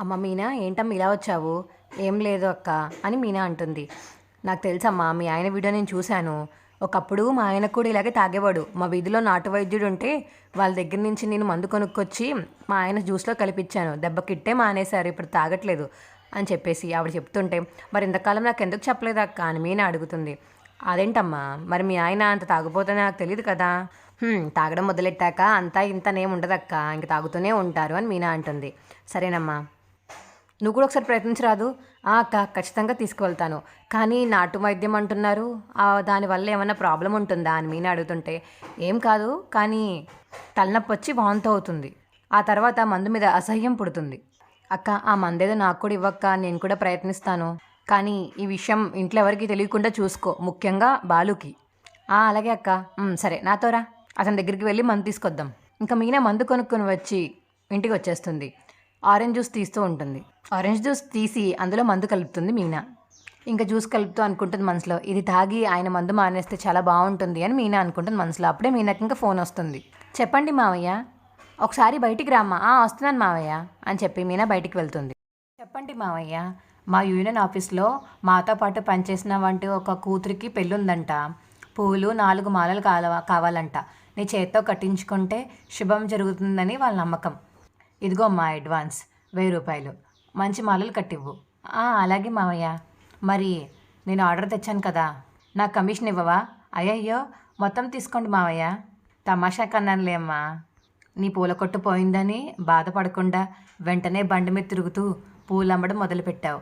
అమ్మ మీనా ఏంటమ్మ ఇలా వచ్చావు? ఏం లేదు అక్క అని మీనా అంటుంది. నాకు తెలుసమ్మా మీ ఆయన వీడియో నేను చూశాను. ఒకప్పుడు మా ఆయన కూడా ఇలాగే తాగేవాడు. మా వీధిలో నాటు వైద్యుడు ఉంటే వాళ్ళ దగ్గర నుంచి నేను మందు కొనుక్కొచ్చి మా ఆయన జ్యూస్లో కలిపించాను దెబ్బకిట్టే మానేశారు ఇప్పుడు తాగట్లేదు అని చెప్పేసి ఆవిడ చెప్తుంటే మరి ఇంతకాలం నాకు ఎందుకు చెప్పలేదు అక్క? అని మీనా అడుగుతుంది. అదేంటమ్మా మరి మీ ఆయన అంత తాగిపోతే నాకు తెలియదు కదా. తాగడం మొదలెట్టాక అంతా ఇంతనేం ఉండదక్క ఇంక తాగుతూనే ఉంటారు అని మీనా అంటుంది. సరేనమ్మా నువ్వు కూడా ఒకసారి ప్రయత్నించరాదు. "ఆ, అక్క ఖచ్చితంగా తీసుకువెళ్తాను. కానీ నాటు వైద్యం అంటున్నారు. దానివల్ల ఏమైనా ప్రాబ్లం ఉంటుందా అని మీనే అడుగుతుంటే ఏం కాదు. కానీ తలనొప్పి వచ్చి వాంతి అవుతుంది. ఆ తర్వాత మందు మీద అసహ్యం పుడుతుంది. అక్క ఆ మందేదో నాకు కూడా ఇవ్వక్క నేను కూడా ప్రయత్నిస్తాను. కానీ ఈ విషయం ఇంట్లో ఎవరికి తెలియకుండా చూసుకో ముఖ్యంగా బాలుకి. అలాగే అక్క. సరే నాతోరా అతని దగ్గరికి వెళ్ళి మందు తీసుకొద్దాం. ఇంకా మీనా మందు కొనుక్కొని వచ్చి ఇంటికి వచ్చేస్తుంది. ఆరెంజ్ జ్యూస్ తీస్తూ ఉంటుంది. ఆరెంజ్ జ్యూస్ తీసి అందులో మందు కలుపుతుంది మీనా. ఇంకా జ్యూస్ కలుపుతూ అనుకుంటుంది మనసులో ఇది తాగి ఆయన మందు మానేస్తే చాలా బాగుంటుంది అని మీనా అనుకుంటుంది మనసులో. అప్పుడే మీనాకి ఇంకా ఫోన్ వస్తుంది. చెప్పండి మావయ్య. ఒకసారి బయటికి రామ్మా. వస్తున్నాను మావయ్య అని చెప్పి మీనా బయటికి వెళ్తుంది. చెప్పండి మావయ్య. మా యూనియన్ ఆఫీస్లో మాతో పాటు పనిచేసిన వంటి ఒక కూతురికి పెళ్ళుందంట. పూలు నాలుగు మాలలు కావ కావాలంట. నీ చేత్తో కట్టించుకుంటే శుభం జరుగుతుందని వాళ్ళ నమ్మకం. ఇదిగో మా అడ్వాన్స్ వెయ్యి రూపాయలు. మంచి మాలలు కట్టివ్వు. అలాగే మావయ్య. మరి నేను ఆర్డర్ తెచ్చాను కదా. నాకు కమిషన్ ఇవ్వవా? అయ్యయ్యో మొత్తం తీసుకోండి మావయ్య. తమాషా కన్నానులే అమ్మా. నీ పూల కొట్టు పోయిందని బాధపడకుండా వెంటనే బండి మీద తిరుగుతూ పూలు అమ్మడం మొదలుపెట్టావు.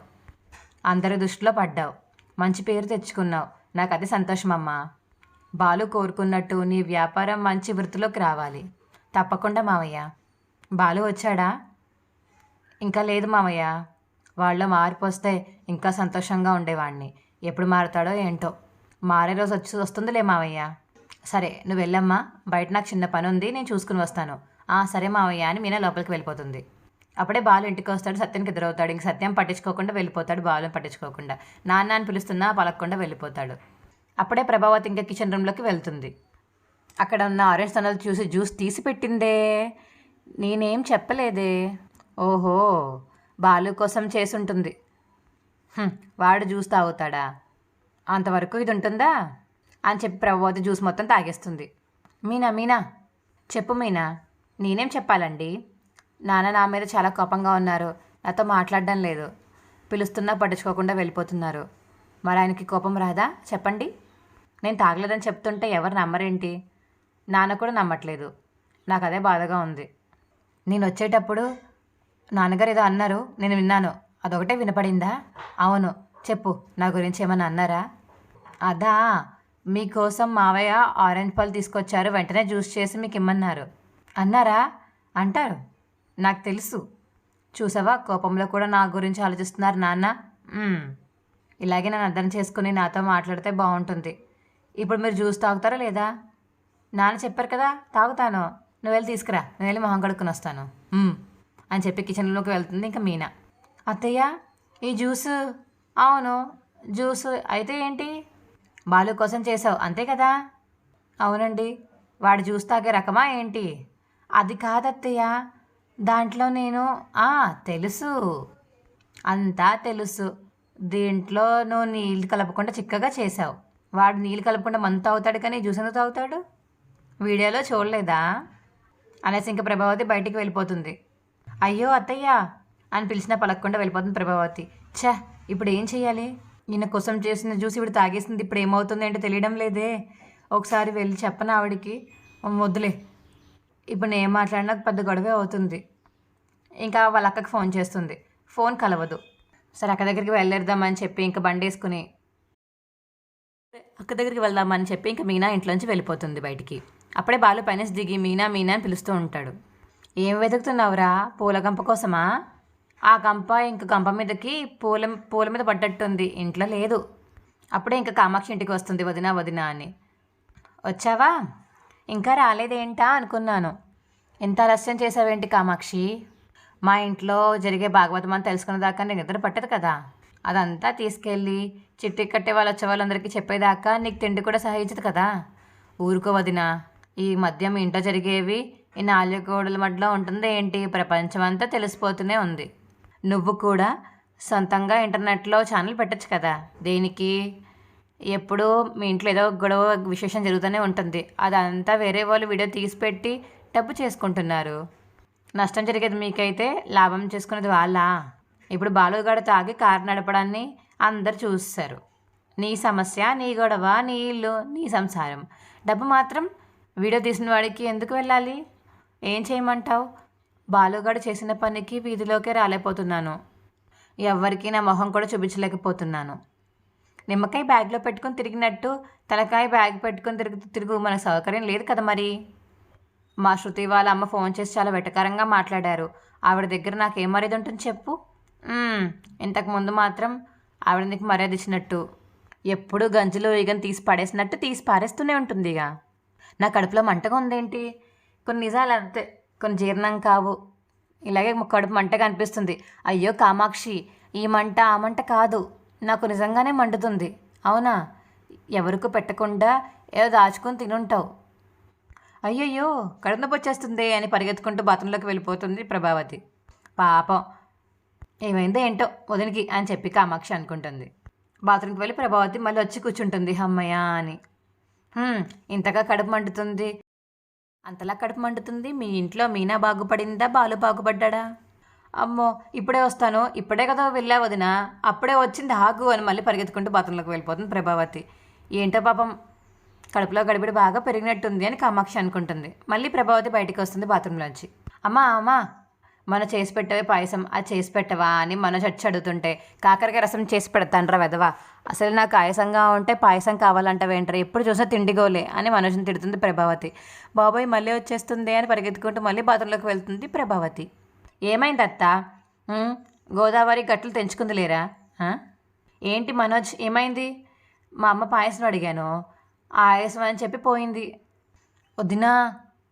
అందరి దృష్టిలో పడ్డావు. మంచి పేరు తెచ్చుకున్నావు. నాకు అది సంతోషమమ్మా బాలు కోరుకున్నట్టు నీ వ్యాపారం మంచి వృత్తిలోకి రావాలి. తప్పకుండా మావయ్య. బాలు వచ్చాడా? ఇంకా లేదు మామయ్య. వాళ్ళలో మార్పు వస్తే ఇంకా సంతోషంగా ఉండేవాడిని ఎప్పుడు మారుతాడో ఏంటో. మారే రోజు వచ్చి వస్తుందిలే మావయ్య సరే నువ్వు వెళ్ళమ్మా. బయట నాకు చిన్న పని ఉంది నేను చూసుకుని వస్తాను. ఆ సరే మావయ్య అని మీనా లోపలికి వెళ్ళిపోతుంది. అప్పుడే బాలు ఇంటికి వస్తాడు సత్యానికి ఎదురవుతాడు. ఇంక సత్యం పట్టించుకోకుండా వెళ్ళిపోతాడు బాలు పట్టించుకోకుండా. నాన్న అని పిలుస్తున్నా పలకకుండా వెళ్ళిపోతాడు. అప్పుడే ప్రభావతి ఇంకా కిచెన్ రూమ్లోకి వెళ్తుంది. అక్కడ ఉన్న ఆరెంజ్ తనలు చూసి జ్యూస్ తీసి పెట్టిందే. నేనేం చెప్పలేదే. ఓహో బాలు కోసం చేసుంటుంది. వాడు జ్యూస్ తాగుతాడా? అంతవరకు ఇది ఉంటుందా? అని చెప్పి ప్రభావతి జ్యూస్ మొత్తం తాగేస్తుంది. మీనా మీనా చెప్పు మీనా నేనేం చెప్పాలండి? నాన్న నా మీద చాలా కోపంగా ఉన్నారు. నాతో మాట్లాడడం లేదు. పిలుస్తున్నా పట్టించుకోకుండా వెళ్ళిపోతున్నారు. మరి ఆయనకి కోపం రాదా? చెప్పండి. నేను తాగలేదని చెప్తుంటే ఎవరు నమ్మరేంటి? నాన్న కూడా నమ్మట్లేదు. నాకు అదే బాధగా ఉంది. నేను వచ్చేటప్పుడు నాన్నగారు ఏదో అన్నారు నేను విన్నాను. అదొకటే వినపడిందా? అవును. చెప్పు నా గురించి ఏమన్నా అన్నారా? అదా మీకోసం మావయ్య ఆరెంజ్ పళ్ళు తీసుకొచ్చారు వెంటనే జ్యూస్ చేసి మీకు ఇమ్మన్నారు అన్నారా? అంటారు. నాకు తెలుసు. చూసావా కోపంలో కూడా నా గురించి ఆలోచిస్తున్నారు నాన్న? ఇలాగే నన్ను అర్థం చేసుకుని నాతో మాట్లాడితే బాగుంటుంది ఇప్పుడు మీరు జ్యూస్ తాగుతారా లేదా? నాన్న చెప్పారు కదా తాగుతాను. నువ్వు వెళ్ళి తీసుకురా. నేను వెళ్ళి మొహం కడుక్కుని వస్తాను. అని చెప్పి కిచెన్లోకి వెళ్తుంది ఇంకా మీనా. అత్తయ్య ఈ జ్యూస్? అవును. జ్యూస్. అయితే ఏంటి? బాలు కోసం చేసావు. అంతే కదా? అవునండి. వాడు జ్యూస్ తాగే రకమా ఏంటి? అది కాదత్తయ్య. దాంట్లో నేను "ఆ, తెలుసు. అంతా తెలుసు. దీంట్లో నువ్వు నీళ్ళు కలపకుండా చిక్కగా చేసావు. వాడు నీళ్ళు కలపకుండా మందు తాగుతాడు కానీ జ్యూస్ ఎందుకు తాగుతాడు? వీడియోలో చూడలేదా? అనేసి ఇంక ప్రభావతి బయటికి వెళ్ళిపోతుంది. అయ్యో అత్తయ్య అని పిలిచినా పలకకుండా వెళ్ళిపోతుంది ప్రభావతి. ఛ ఇప్పుడు ఏం చేయాలి నిన్న కోసం చేసిన జ్యూస్ ఇప్పుడు తాగేసింది. ఇప్పుడు ఏమవుతుంది అంటే తెలియడం లేదే. ఒకసారి వెళ్ళి చెప్పను ఆవిడికి? వద్దులే. ఇప్పుడు నేను ఏం మాట్లాడినా పెద్ద గొడవే అవుతుంది. ఇంకా వాళ్ళ అక్కకి ఫోన్ చేస్తుంది. ఫోన్ కలవదు. సరే అక్క దగ్గరికి వెళ్ళేద్దామని చెప్పి ఇంకా బండి వేసుకుని అక్క దగ్గరికి వెళ్దామని చెప్పి ఇంకా మీనా ఇంట్లోంచి వెళ్ళిపోతుంది బయటికి. అప్పుడే బాలు పైన దిగి మీనా మీనా అని పిలుస్తూ ఉంటాడు. ఏం వెతుకుతున్నావురా? పూల గంప కోసమా? ఆ గంప ఇంక గంప మీదకి పూల పూల మీద పడ్డట్టుంది. ఇంట్లో లేదు. అప్పుడే ఇంకా కామాక్షి ఇంటికి వస్తుంది. వదినా వదినా అని. వచ్చావా? ఇంకా రాలేదేంటా? అనుకున్నాను. ఎంత ఆలస్యం చేసావేంటి కామాక్షి? మా ఇంట్లో జరిగే భాగవతం అని తెలుసుకున్న దాకా నేను నిద్ర పట్టదు కదా. అదంతా తీసుకెళ్ళి చిట్టి కట్టే వాళ్ళు వచ్చే వాళ్ళందరికీ చెప్పేదాకా నీకు తిండి కూడా సహించదు కదా. ఊరుకో వదినా. ఈ మధ్య మీ ఇంట్లో జరిగేవి ఈ నాలుగు గోడల మధ్యలో ఉంటుంది ఏంటి? ప్రపంచం అంతా తెలిసిపోతూనే ఉంది. నువ్వు కూడా సొంతంగా ఇంటర్నెట్లో ఛానల్ పెట్టచ్చు కదా. దేనికి? ఎప్పుడూ మీ ఇంట్లో ఏదో గొడవ విశేషం జరుగుతూనే ఉంటుంది. అదంతా వేరే వాళ్ళు వీడియో తీసి పెట్టి డబ్బు చేసుకుంటున్నారు. నష్టం జరిగేది మీకైతే లాభం చేసుకునేది వాళ్ళ? ఇప్పుడు బాలుగాడు తాగి కారు నడపడాన్ని అందరు చూస్తారు. నీ సమస్య నీ గొడవ నీ ఇల్లు నీ సంసారం. డబ్బు మాత్రం వీడియో తీసిన వాడికి ఎందుకు వెళ్ళాలి? ఏం చేయమంటావు? బాలుగాడు చేసిన పనికి వీధిలోకే రాలేకపోతున్నాను. ఎవరికీ నా మొహం కూడా చూపించలేకపోతున్నాను. నిమ్మకాయ బ్యాగ్లో పెట్టుకుని తిరిగినట్టు తలకాయ బ్యాగ్ పెట్టుకుని తిరుగు తిరుగు మనకు సౌకర్యం లేదు కదా మరి? మా శృతి వాళ్ళ అమ్మ ఫోన్ చేసి చాలా వెటకారంగా మాట్లాడారు. ఆవిడ దగ్గర నాకు ఏం మర్యాద ఉంటుంది చెప్పు? ఇంతకుముందు ఇంతకు ముందు మాత్రం ఆవిడ నీకు మర్యాద ఇచ్చినట్టు. ఎప్పుడు గంజిలో ఈగని తీసి పడేసినట్టు తీసి పారేస్తూనే ఉంటుంది ఇక నా కడుపులో మంటగా ఉందేంటి? కొన్ని నిజాలు అంతే కొన్ని జీర్ణం కావు. ఇలాగే కడుపు మంటగా అనిపిస్తుంది. అయ్యో కామాక్షి ఈ మంట ఆ మంట కాదు. నాకు నిజంగానే మండుతుంది. అవునా? ఎవరికి పెట్టకుండా ఏదో దాచుకొని తినుంటావు. అయ్యయ్యో కడుపు నొప్పి వచ్చేస్తుంది అని పరిగెత్తుకుంటూ బాత్రూంలోకి వెళ్ళిపోతుంది ప్రభావతి. పాపం. ఏమైందో ఏంటో వదినికి అని చెప్పి కామాక్షి అనుకుంటుంది. బాత్రూమ్కి వెళ్ళి ప్రభావతి మళ్ళీ వచ్చి కూర్చుంటుంది. అమ్మయ్య అని. ఇంతగా కడుపు మండుతుంది. అంతలా కడుపు మండుతుంది? మీ ఇంట్లో మీనా బాగుపడిందా? బాలు బాగుపడ్డా అమ్మో ఇప్పుడే వస్తాను. ఇప్పుడే కదా వెళ్ళా వదినా. అప్పుడే వచ్చింది ఆగు అని మళ్ళీ పరిగెత్తుకుంటూ బాత్రూంలోకి వెళ్ళిపోతుంది ప్రభావతి. ఏంటో పాపం కడుపులో గడిబిడి బాగా పెరిగినట్టుంది అని కామాక్షి అనుకుంటుంది. మళ్ళీ ప్రభావతి బయటికి వస్తుంది బాత్రూంలోంచి. అమ్మా అమ్మా మన చేసి పెట్టవే పాయసం అది చేసి పెట్టవా అని మన చచ్చి అడుగుతుంటే కాకరకాయ రసం చేసి పెడతానరా వెదవా అసలు నాకు ఆయాసంగా ఉంటే పాయసం కావాలంటావేంటారు? ఎప్పుడు చూసా తిండిగోలే అని మనోజ్ని తిడుతుంది ప్రభావతి. బాబాయ్ మళ్ళీ వచ్చేస్తుంది అని పరిగెత్తుకుంటూ మళ్ళీ బాత్రూంలోకి వెళ్తుంది ప్రభావతి. ఏమైంది అత్త? గోదావరి గట్లు తెంచుకుంది లేరా? ఏంటి మనోజ్ ఏమైంది? మా అమ్మ పాయసం అడిగాను. ఆ ఆయాసం అని చెప్పి పోయింది. వదినా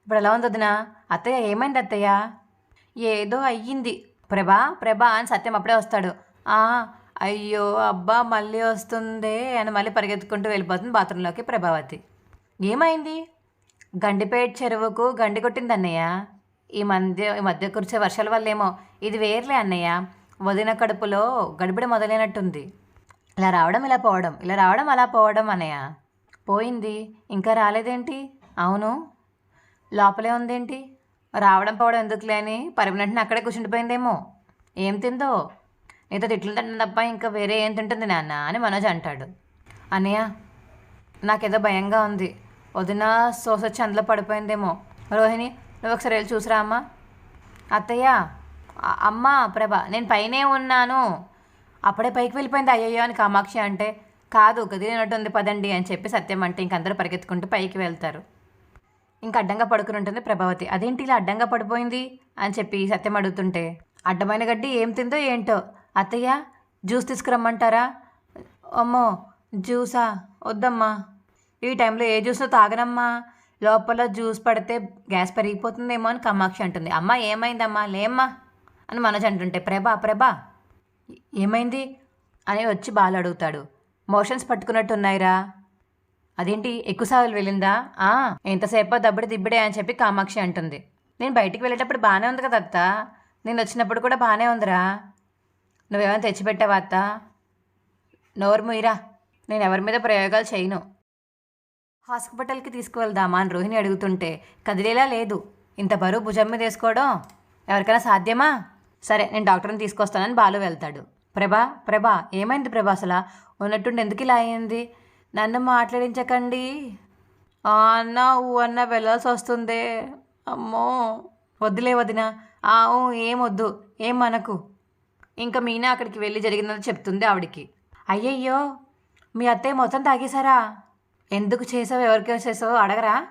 ఇప్పుడు ఎలా ఉంది వదినా అత్తయ్య ఏమైంది అత్తయ్య? ఏదో అయ్యింది. ప్రభా ప్రభా అని సత్యం అప్పుడే వస్తాడు. "ఆ, అయ్యో అబ్బా మళ్ళీ వస్తుందే అని మళ్ళీ పరిగెత్తుకుంటూ వెళ్ళిపోతుంది బాత్రూంలోకి ప్రభావతి. ఏమైంది? గండిపేట చెరువుకు గండి కొట్టింది అన్నయ్య. ఈ మధ్య ఈ మధ్య కురిసే వర్షాల వల్లేమో. ఇది వేర్లే అన్నయ్య. వదిన కడుపులో గడిబిడ మొదలైనట్టుంది. ఇలా రావడం ఇలా పోవడం ఇలా రావడం అలా పోవడం అన్నయ్య. పోయింది. ఇంకా రాలేదేంటి? అవును. లోపలే ఉందేంటి? రావడం పోవడం ఎందుకులే అని పర్మనెంట్ని అక్కడే కూర్చుండిపోయిందేమో. ఏం తిందో? నీతో తిట్లు తింటుంది తప్ప ఇంకా వేరే ఏం తింటుంది నాన్న అని మనోజ్ అంటాడు. అన్నయ్య నాకేదో భయంగా ఉంది. వదిన సోస్ వచ్చి అందులో పడిపోయిందేమో. రోహిణి నువ్వు ఒకసారి వెళ్ళి చూసిరా అమ్మ. అత్తయ్య అమ్మ ప్రభ నేను పైనే ఉన్నాను. అప్పుడే పైకి వెళ్ళిపోయింది అయ్యయ్యో అని కామాక్షి అంటే కాదు గదిలినట్టుంది పదండి అని చెప్పి సత్యం అంటే ఇంకందరూ పరిగెత్తుకుంటూ పైకి వెళ్తారు. ఇంకా అడ్డంగా పడుకుని ఉంటుంది ప్రభావతి. అదేంటి ఇలా అడ్డంగా పడిపోయింది? అని చెప్పి సత్యం అడుగుతుంటే అడ్డమైన గడ్డి ఏం తిందో ఏంటో? అత్తయ్య జ్యూస్ తీసుకురమ్మంటారా? అమ్మో జ్యూసా? వద్దమ్మా. ఈ టైంలో ఏ జ్యూసో తాగనమ్మా? లోపల జ్యూస్ పడితే గ్యాస్ పెరిగిపోతుందేమో అని కామాక్షి అంటుంది. అమ్మ ఏమైందమ్మా? లేమ్మా అని మనోజ్ అంటుంటే ప్రభా ప్రభా ఏమైంది? అని వచ్చి బాలు అడుగుతాడు. మోషన్స్ పట్టుకున్నట్టు ఉన్నాయిరా అదేంటి ఎక్కువ సార్లు వెళ్ళిందా? ఆ ఎంతసేపో దబ్బడి దిబ్బడే అని చెప్పి కామాక్షి అంటుంది. నేను బయటికి వెళ్ళేటప్పుడు బాగానే ఉంది కదా అత్త? నేను వచ్చినప్పుడు కూడా బాగానే ఉందిరా. నువ్వేమైనా తెచ్చిపెట్టావా అత్త? నోరు ముయిరా. నేను ఎవరి మీద ప్రయోగాలు చేయను. హాస్పిటల్కి తీసుకువెళ్దామా అని రోహిణి అడుగుతుంటే కదిలేలా లేదు. ఇంత బరువు భుజం మీద వేసుకోవడం ఎవరికైనా సాధ్యమా? సరే నేను డాక్టర్ని తీసుకొస్తానని బాలు వెళ్తాడు. ప్రభా ప్రభా ఏమైంది ప్రభా అసలు? ఉన్నట్టుండి ఎందుకు ఇలా అయింది? నన్ను మాట్లాడించకండి. అన్న ఊ అన్న వెళ్ళాల్సి వస్తుంది. అమ్మో వద్దులే వదిన. ఆ ఏమొద్దు ఏం వద్దు ఏం మనకు ఇంకా మీనా అక్కడికి వెళ్ళి జరిగిందని చెప్తుంది ఆవిడికి. అయ్యయ్యో మీ అత్తయ్య మొత్తం తాగేశారా? ఎందుకు చేసావు ఎవరికి వచ్చేసావు అడగరా?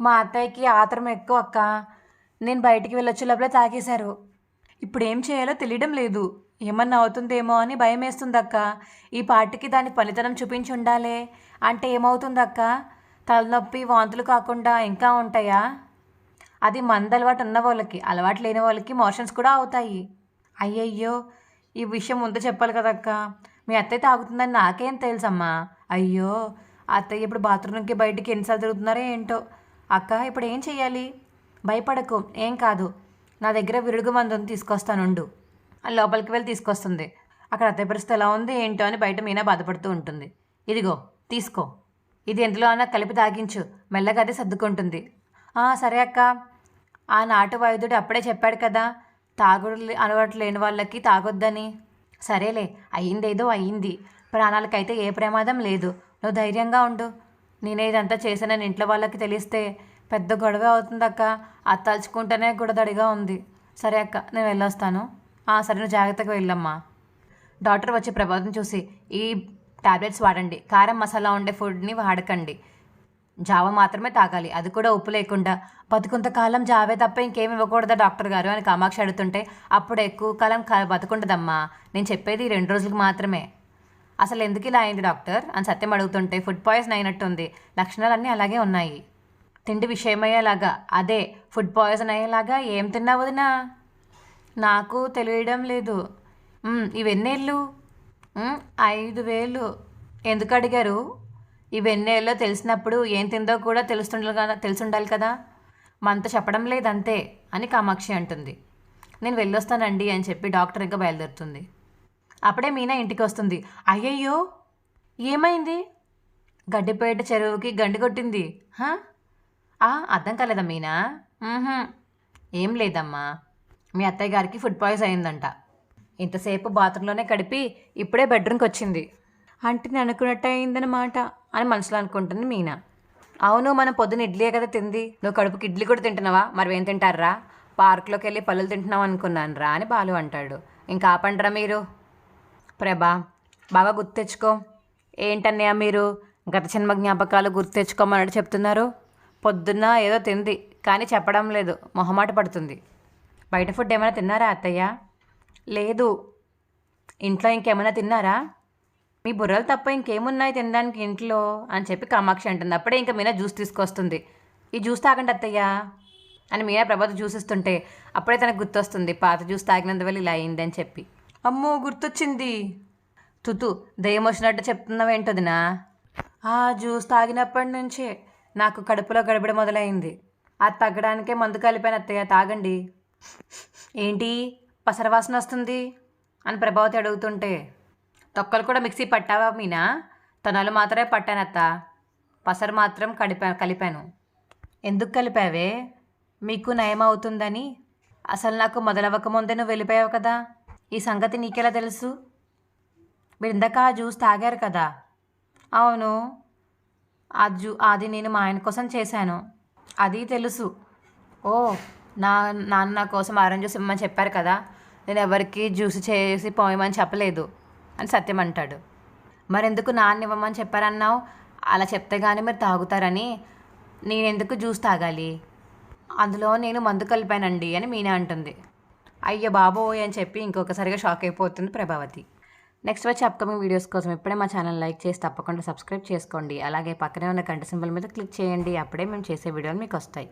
మా అత్తయ్యకి ఆత్రం ఎక్కువ అక్క. నేను బయటికి వెళ్ళొచ్చే లోపలే తాగేశారు. ఇప్పుడు ఏం చేయాలో తెలియడం లేదు. ఏమన్నా అవుతుందేమో అని భయం అక్క ఈ పాటికి దాని ఫలితనం చూపించి ఉండాలే. అంటే ఏమవుతుంది అక్క తలనొప్పి వాంతులు కాకుండా ఇంకా ఉంటాయా? అది మంద అలవాటు ఉన్న వాళ్ళకి అలవాటు లేని వాళ్ళకి మోషన్స్ కూడా అవుతాయి. అయ్యయ్యో! ఈ విషయం ముందు చెప్పాలి కదక్క. మీ అత్తయ్య తాగుతుందని నాకేం తెలుసమ్మా? అయ్యో! అత్తయ్య ఇప్పుడు బాత్రూమ్కి బయటికి ఎన్నిసార్లు తిరుగుతున్నారో ఏంటో. అక్క ఇప్పుడు ఏం చెయ్యాలి? భయపడకు. ఏం కాదు. నా దగ్గర విరుడుగు మందుని తీసుకొస్తానుండు. లోపలికి వెళ్ళి తీసుకొస్తుంది. అక్కడ అత్తయ్య పరిస్థితి ఎలా ఉంది ఏంటో అని బయట మీనా బాధపడుతూ ఉంటుంది. ఇదిగో తీసుకో. ఇది ఎందులో అన్న కలిపి తాగించు. మెల్లగా అదే సర్దుకుంటుంది. సరే అక్క. ఆ నాటు వైద్యుడు అప్పుడే చెప్పాడు కదా తాగుడు లే- అలవాటు లేని వాళ్ళకి తాగొద్దని. సరేలే అయ్యిందేదో అయ్యింది. ప్రాణాలకైతే ఏ ప్రమాదం లేదు. నువ్వు ధైర్యంగా ఉండు. నేనే ఇదంతా చేశానని ఇంట్లో వాళ్ళకి తెలిస్తే పెద్ద గొడవ అవుతుంది అక్క అది కూడా దడిగా ఉంది. సరే అక్క నేను వెళ్ళొస్తాను. సరైన సరే నువ్వు జాగ్రత్తగా వెళ్ళమ్మా. డాక్టర్ వచ్చి ప్రభావం చూసి ఈ టాబ్లెట్స్ వాడండి. కారం మసాలా ఉండే ఫుడ్ని వాడకండి. జావ మాత్రమే తాగాలి. అది కూడా ఉప్పు లేకుండా. బతుకుంతకాలం జావే తప్ప ఇంకేమి ఇవ్వకూడదా డాక్టర్ గారు? అని కామాక్షి అడుగుతుంటే అప్పుడు ఎక్కువ కాలం క బతుకుండదమ్మా. నేను చెప్పేది రెండు రోజులకు మాత్రమే. అసలు ఎందుకు ఇలా అయింది డాక్టర్? అని సత్యం అడుగుతుంటే ఫుడ్ పాయిజన్ అయినట్టుంది. లక్షణాలన్నీ అలాగే ఉన్నాయి. తిండి విషయమయ్యేలాగా. అదే ఫుడ్ పాయిజన్ అయ్యేలాగా ఏం తిన్నావు వదినా? నాకు తెలియడం లేదు. "మ్, ఇవెన్నేళ్ళు? ఐదు వేలు. ఎందుకు అడిగారు? ఇవెన్నేళ్ళో తెలిసినప్పుడు ఏం తిందో కూడా తెలుస్తుండాలి కదా తెలుసుండాలి కదా. మనతో చెప్పడం లేదంతే అని కామాక్షి అంటుంది. నేను వెళ్ళొస్తానండి అని చెప్పి డాక్టర్ ఇంకా బయలుదేరుతుంది. అప్పుడే మీనా ఇంటికి వస్తుంది. అయ్యయ్యో! ఏమైంది? గడ్డిపేట చెరువుకి గండి కొట్టింది. ఆ, అర్థం కాలేదా మీనా? ఏం లేదమ్మా. మీ అత్తయ్య గారికి ఫుడ్ పాయిజ్ అయిందంట. ఇంతసేపు బాత్రూంలోనే గడిపి ఇప్పుడే బెడ్రూమ్కి వచ్చింది. అంటే నేను అనుకున్నట్టు అయిందన్నమాట అని మనసులో అనుకుంటుంది మీనా. అవును మనం పొద్దున ఇడ్లీయే కదా తింది? నువ్వు కడుపుకి ఇడ్లీ కూడా తింటున్నావా? మరి ఏం తింటారా? పార్క్లోకి వెళ్ళి పళ్ళు తింటున్నావు అనుకున్నాను రా అని బాలు అంటాడు. ఇంకా ఆపండ్రా మీరు. ప్రభా బాగా గుర్తు తెచ్చుకో. ఏంటన్నయ్య మీరు? గత జన్మ జ్ఞాపకాలు గుర్తు తెచ్చుకోమన్నట్టు చెప్తున్నారు. పొద్దున్న ఏదో తింది కానీ చెప్పడం లేదు. మొహమాట పడుతుంది. బయట ఫుడ్ ఏమైనా తిన్నారా అత్తయ్య? లేదు. ఇంట్లో ఇంకేమైనా తిన్నారా? మీ బుర్రలు తప్ప ఇంకేమున్నాయి తినడానికి ఇంట్లో? అని చెప్పి కామాక్షి అంటుంది. అప్పుడే ఇంకా మీనా జ్యూస్ తీసుకొస్తుంది. ఈ జ్యూస్ తాగండి అత్తయ్య. అని మీనా ప్రభాత జ్యూస్ ఇస్తుంటే అప్పుడే తనకు గుర్తొస్తుంది. పాత జ్యూస్ తాగినందువల్ల ఇలా అయింది అని చెప్పి. అమ్మో గుర్తొచ్చింది. తుతు దయ్యం వచ్చినట్టు చెప్తున్నావేంటదినా ఆ జ్యూస్ తాగినప్పటి నుంచే నాకు కడుపులో గడబడి మొదలైంది. అది తగ్గడానికే మందు కలిపాను అత్తయ్య. తాగండి. ఏంటి? పసరవాసన వస్తుంది అని ప్రభావతి అడుగుతుంటే తొక్కలు కూడా మిక్సీ పట్టావా మీనా? తొనలు మాత్రమే పట్టాను అత్త పసరు మాత్రం కడిపా కలిపాను. ఎందుకు కలిపావే? మీకు నయం అవుతుందని. అసలు నాకు మొదలవ్వకముందే నువ్వు వెళ్ళిపోయావు కదా. ఈ సంగతి నీకెలా తెలుసు? మీరు ఇందాక ఆ జ్యూస్ తాగారు కదా. అవును. ఆ జ్యూ అది నేను మా ఆయన కోసం చేశాను. అది తెలుసు. ఓ నా నాన్న నా కోసం ఆరెంజ్ జ్యూస్ ఇమ్మని చెప్పారు కదా నేను ఎవరికి జ్యూస్ చేసి పోయమని చెప్పలేదు అని సత్యం అంటాడు. మరెందుకు నాన్న ఇవ్వమని చెప్పారన్నావు? అలా చెప్తే కానీ మీరు తాగుతారని. నేను ఎందుకు జ్యూస్ తాగాలి? అందులో నేను మందు కలిపానండి అని మీనా అంటుంది. అయ్యో బాబోయ్ అని చెప్పి ఇంకొకసారిగా షాక్ అయిపోతుంది ప్రభావతి. నెక్స్ట్ వచ్చి అప్కమింగ్ వీడియోస్ కోసం ఇప్పుడే మా ఛానల్ లైక్ చేసి తప్పకుండా సబ్స్క్రైబ్ చేసుకోండి. అలాగే పక్కనే ఉన్న గంట సింబల్ మీద క్లిక్ చేయండి. అప్పుడే మేము చేసే వీడియోలు మీకు వస్తాయి.